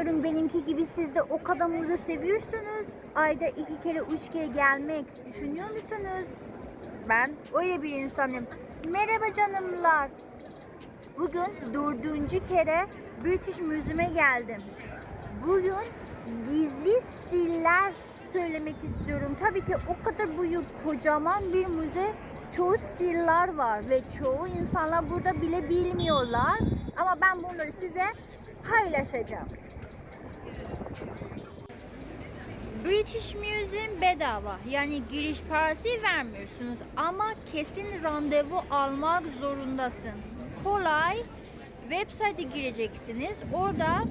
Bilmiyorum benimki gibi siz de o kadar müze seviyorsunuz. Ayda iki kere, üç kere gelmek düşünüyor musunuz? Ben öyle bir insanım. Merhaba canımlar. Bugün dördüncü kere British Museum'e geldim. Bugün gizli stiller söylemek istiyorum. Tabii ki o kadar büyük, kocaman bir müze. Çoğu stiller var ve çoğu insanlar burada bile bilmiyorlar. Ama ben bunları size paylaşacağım. British Museum bedava. Yani giriş parası vermiyorsunuz ama kesin randevu almak zorundasın. Kolay. Website'e gireceksiniz. Orada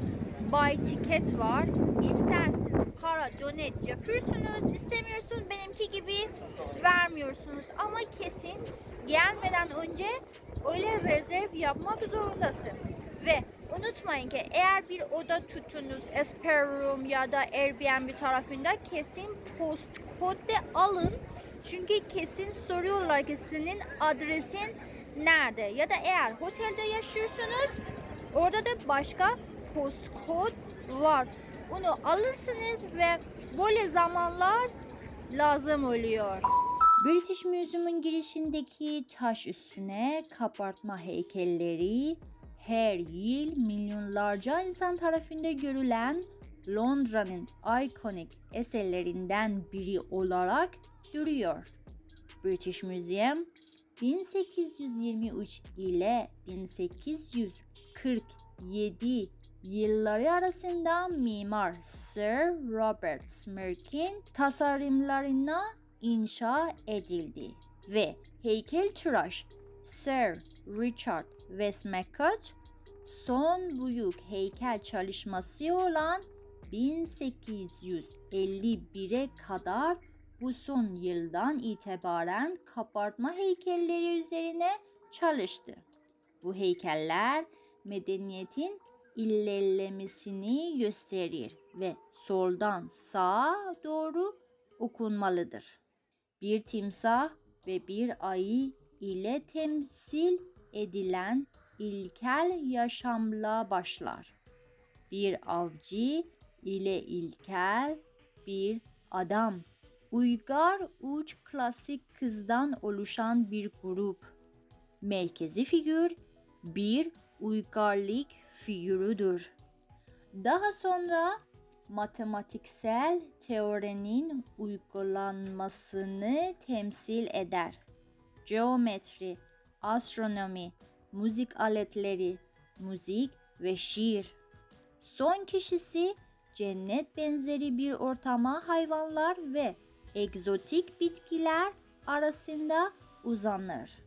buy ticket var. İstersin para donate yapıyorsunuz. İstemiyorsunuz benimki gibi vermiyorsunuz. Ama kesin gelmeden önce öyle rezerv yapmak zorundasın. Ve unutmayın ki eğer bir oda tuttunuz Spare Room ya da Airbnb tarafında kesin postkod de alın. Çünkü kesin soruyorlar ki senin adresin nerede? Ya da eğer otelde yaşıyorsunuz orada da başka postkod var. Onu alırsınız ve böyle zamanlar lazım oluyor. British Museum'un girişindeki taş üstüne kabartma heykelleri her yıl milyonlarca insan tarafından görülen Londra'nın ikonik eserlerinden biri olarak duruyor. British Museum 1823 ile 1847 yılları arasında mimar Sir Robert Smirk'in tasarımlarına inşa edildi ve heykeltıraş Sir Richard Westmacott son büyük heykel çalışması olan 1851'e kadar bu son yıldan itibaren kabartma heykelleri üzerine çalıştı. Bu heykeller medeniyetin ilerlemesini gösterir ve soldan sağa doğru okunmalıdır. Bir timsah ve bir ayı ile temsil edilen ilkel yaşamla başlar. Bir avcı ile ilkel bir adam. Uygar uç klasik kızdan oluşan bir grup. Merkezi figür bir uygarlık figürüdür. Daha sonra matematiksel teorinin uygulanmasını temsil eder. Geometri, astronomi, müzik aletleri, müzik ve şiir. Son kişisi cennet benzeri bir ortama hayvanlar ve egzotik bitkiler arasında uzanır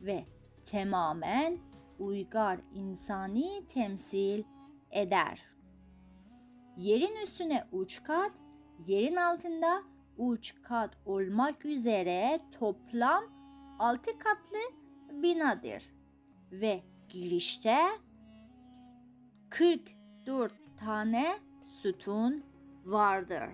ve tamamen uygar insani temsil eder. Yerin üstüne uç kat, yerin altında uç kat olmak üzere toplam 6 katlı binadır ve girişte 44 tane sütun vardır.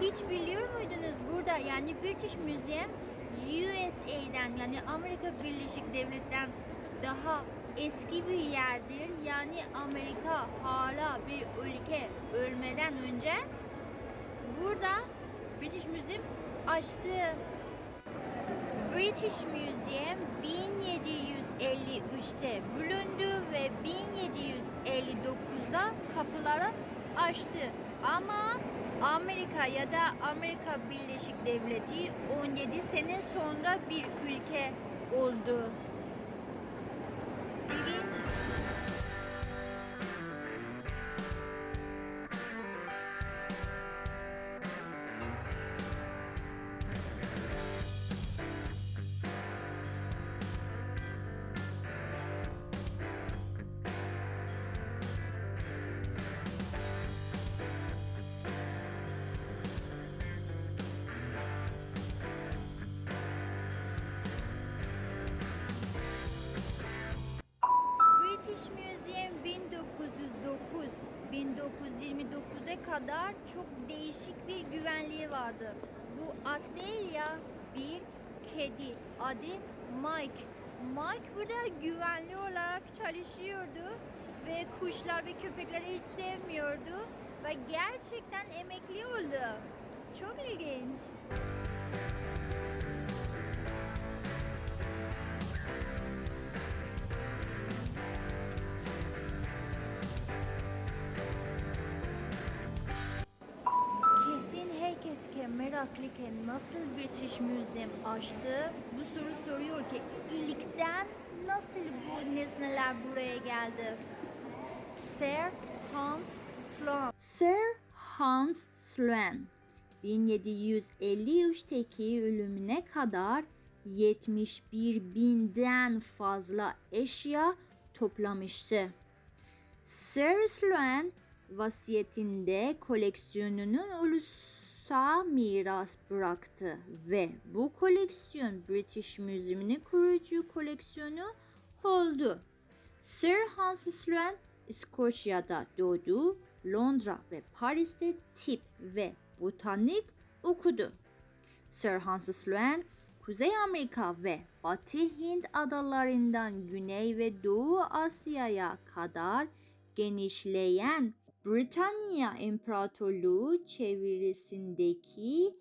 Hiç biliyor muydunuz burada yani British Museum USA'den yani Amerika Birleşik Devlet'ten daha eski bir yerdir. Yani Amerika hala bir ülke ölmeden önce burada British Museum açtı. British Museum 1753'te bölündü ve 1759'da kapıları açtı. Ama Amerika ya da Amerika Birleşik Devleti 17 sene sonra bir ülke oldu. İlginç. Kadar çok değişik bir güvenliği vardı. Bu at değil ya bir kedi. Adı Mike. Mike burada güvenli olarak çalışıyordu ve kuşlar ve köpekleri hiç sevmiyordu ve gerçekten emekli oldu. Çok ilginç. Ki nasıl British Museum açtı? Bu soru soruyor ki ilkten nasıl bu nesneler buraya geldi? Sir Hans Sloane. Sir Hans Sloane 1753'teki ölümüne kadar 71 binden fazla eşya toplamıştı. Sir Sloane vasiyetinde koleksiyonunu ulusa miras bıraktı ve bu koleksiyon British Museum'un kurucu koleksiyonu oldu. Sir Hans Sloane İskoçya'da doğdu, Londra ve Paris'te tip ve botanik okudu. Sir Hans Sloane, Kuzey Amerika ve Batı Hint adalarından Güney ve Doğu Asya'ya kadar genişleyen Britanya İmparatorluğu çevresindeki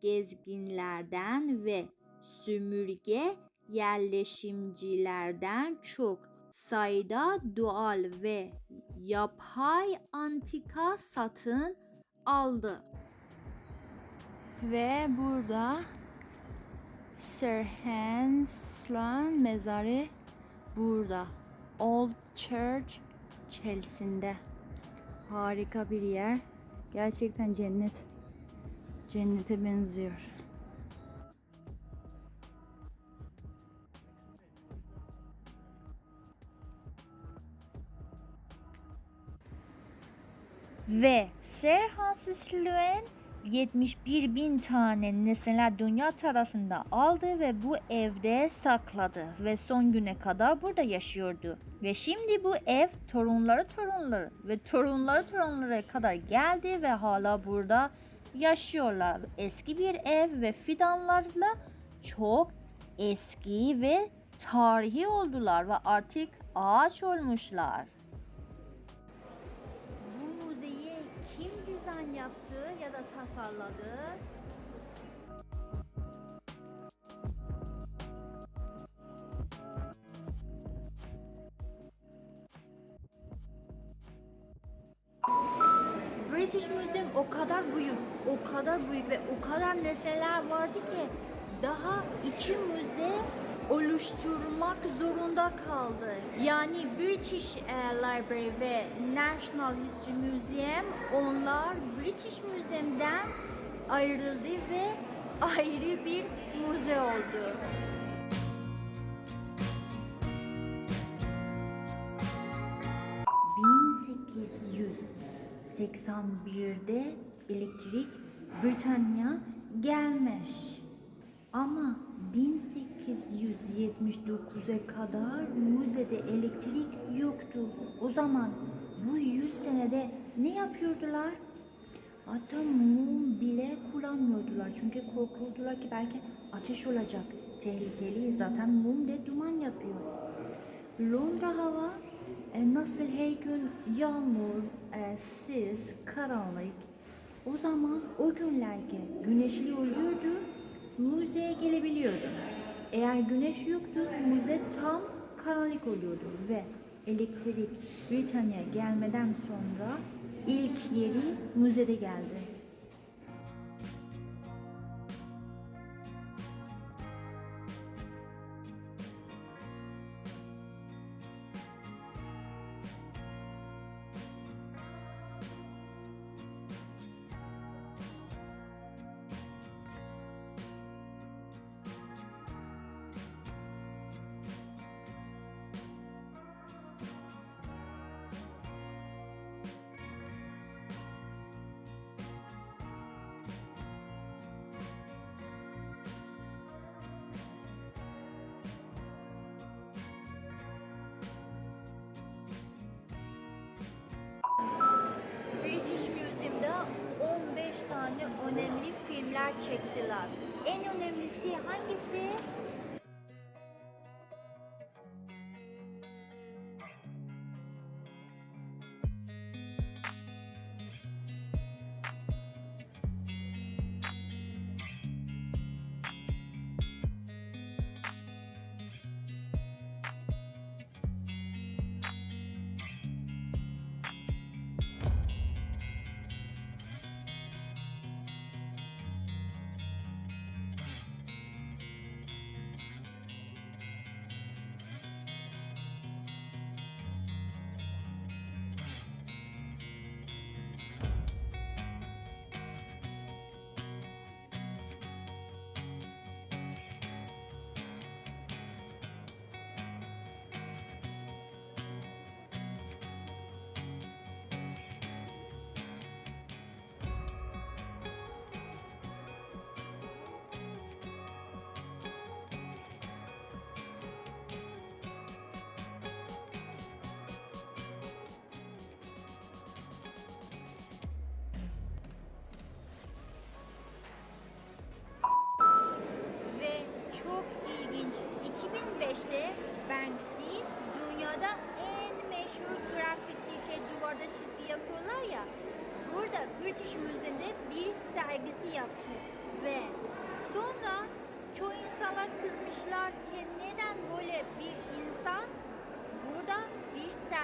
gezginlerden ve sömürge yerleşimcilerden çok sayıda doğal ve yapay antika satın aldı. Ve burada Sir Hans Sloane mezarı burada. Old Church Chelsea'de. Harika bir yer. Gerçekten cennet. Cennete benziyor. Ve Sir Hans Sloane 71 bin tane nesneler dünya tarafından aldı ve bu evde sakladı ve son güne kadar burada yaşıyordu. Ve şimdi bu ev torunları torunları ve torunları torunlara kadar geldi ve hala burada yaşıyorlar. Eski bir ev ve fidanlarla çok eski ve tarihi oldular ve artık ağaç olmuşlar. Dizayn yaptı ya da tasarladı? British Museum o kadar büyük, o kadar büyük ve o kadar nesneler vardı ki daha iki müze oluşturmak zorunda kaldı. Yani British Library ve National History Museum onlar British Museum'dan ayrıldı ve ayrı bir müze oldu. 1881'de elektrik Britanya gelmiş. Ama 1879'a kadar müzede elektrik yoktu. O zaman bu 100 senede ne yapıyordular? Hatta mum bile kullanmıyordular. Çünkü korkuldular ki belki ateş olacak. Tehlikeli. Zaten mum de duman yapıyor. Londra hava e, nasıl her gün yağmur, e, sis, karanlık. O zaman o günlerde güneşli oluyordu, müzeye gelebiliyordu. Eğer güneş yoktu, müze tam karanlık oluyordu ve elektrik Britanya gelmeden sonra ilk yeri müzede geldi. önemli filmler çektiler. En önemlisi hangisi?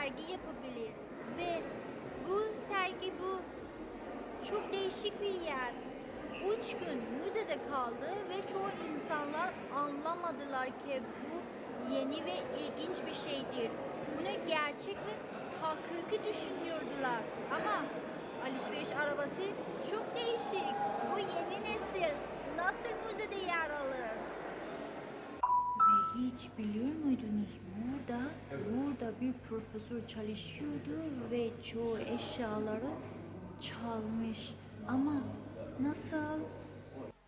Sergi yapabilir. Ve bu sergi bu çok değişik bir yer. Üç gün müzede kaldı ve çoğu insanlar anlamadılar ki bu yeni ve ilginç bir şeydir. Bunu gerçek ve hakiki düşünüyordular. Ama alışveriş arabası çok değişik. Bu yeni nesil nasıl müzede yer alır? Hiç biliyor muydunuz burada, burada bir profesör çalışıyordu ve çoğu eşyaları çalmış. Ama nasıl?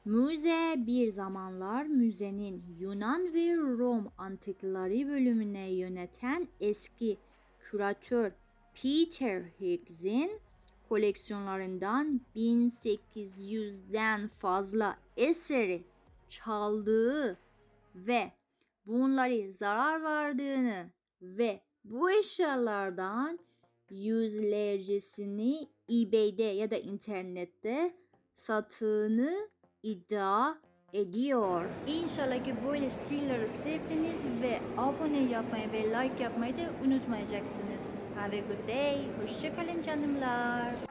Müze bir zamanlar müzenin Yunan ve Rom antikleri bölümüne yöneten eski küratör Peter Higgs'in koleksiyonlarından 1800'den fazla eseri çaldığı ve bunları zarar verdiğini ve bu eşyalardan yüzlercesini eBay'de ya da internette sattığını iddia ediyor. İnşallah ki böyle sihirleri sevdiniz ve abone yapmayı ve like yapmayı da unutmayacaksınız. Have a good day. Hoşçakalın canımlar.